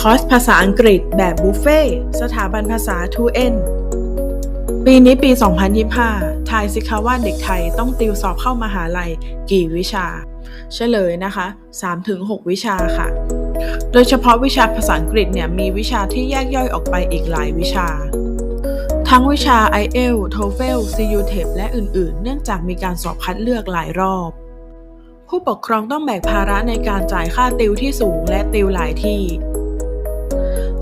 คอร์สภาษาอังกฤษแบบบุฟเฟ่สถาบันภาษา 2N ปีนี้ปี 2025 ทายสิคะว่าเด็กไทยต้องติวสอบเข้ามหาลัยกี่วิชา เฉลยนะคะ 3-6 วิชาค่ะ โดยเฉพาะวิชาภาษาอังกฤษเนี่ยมีวิชาที่แยกย่อยออกไปอีกหลายวิชา ทั้งวิชา i e l t o e l CUTEP และอื่นๆ เนื่องจากมีการสอบคัดเลือกหลายรอบ ผู้ปกครองต้องแบกภาระในการจ่ายค่าติวที่สูงและติวหลายที่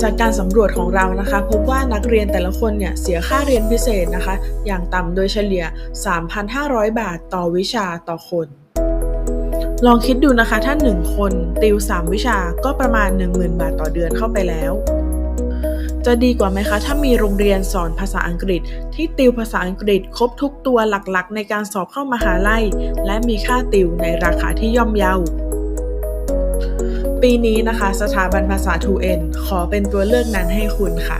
จากการสำรวจของเรานะคะ พบว่านักเรียนแต่ละคนเนี่ยเสียค่าเรียนพิเศษนะคะ อย่างต่ำโดยเฉลี่ย 3,500 บาทต่อวิชาต่อคน ลองคิดดูนะคะถ้า 1 คนติว 3 วิชาก็ประมาณ 10,000 บาทต่อเดือนเข้าไปแล้ว จะดีกว่าไหมคะถ้ามีโรงเรียนสอนภาษาอังกฤษ ที่ติวภาษาอังกฤษครบทุกตัวหลักๆ ในการสอบเข้ามหาลัย และมีค่าติวในราคาที่ย่อมเยา ปีนี้นะคะ สถาบันภาษา 2N ขอเป็นตัวเลือกนั้นให้คุณค่ะ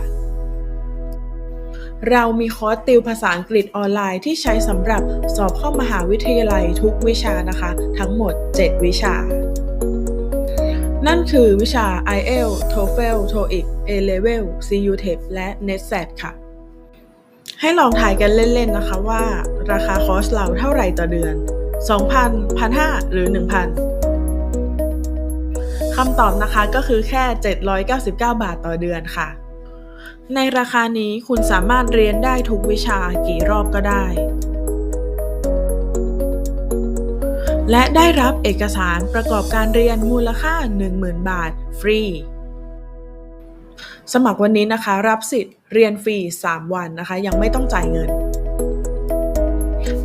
เรามีคอร์สติวภาษาอังกฤษออนไลน์ที่ใช้สำหรับสอบเข้ามหาวิทยาลัยทุกวิชานะคะ ทั้งหมด 7 วิชา นั่นคือวิชา IELTS TOEFL TOEIC A-Level CUTEP และ NETSAT ค่ะ ให้ลองถ่ายกันเล่นๆนะคะว่า ราคาคอร์สเราเท่าไหร่ต่อเดือน 2,000 1,500 หรือ 1,000 คำตอบนะคะก็คือแค่ 799 บาทต่อเดือนค่ะ ในราคานี้คุณสามารถเรียนได้ทุกวิชากี่รอบก็ได้ และได้รับเอกสารประกอบการเรียนมูลค่า 10,000 บาท ฟรี สมัครวันนี้นะคะ รับสิทธิ์เรียนฟรี 3 วันนะคะ ยังไม่ต้องจ่ายเงิน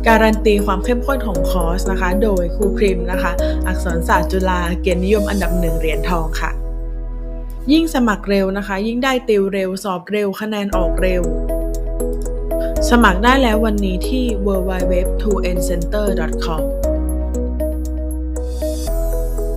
การันตีความเข้มข้นของคอร์สนะคะ โดยครูพริมนะคะ อักษรศาสตร์จุฬาเกียรตินิยมอันดับหนึ่งเหรียญทองค่ะ ยิ่งสมัครเร็วนะคะ ยิ่งได้ติวเร็วสอบเร็วคะแนนออกเร็ว สมัครได้แล้ววันนี้ที่ www.2ncenter.com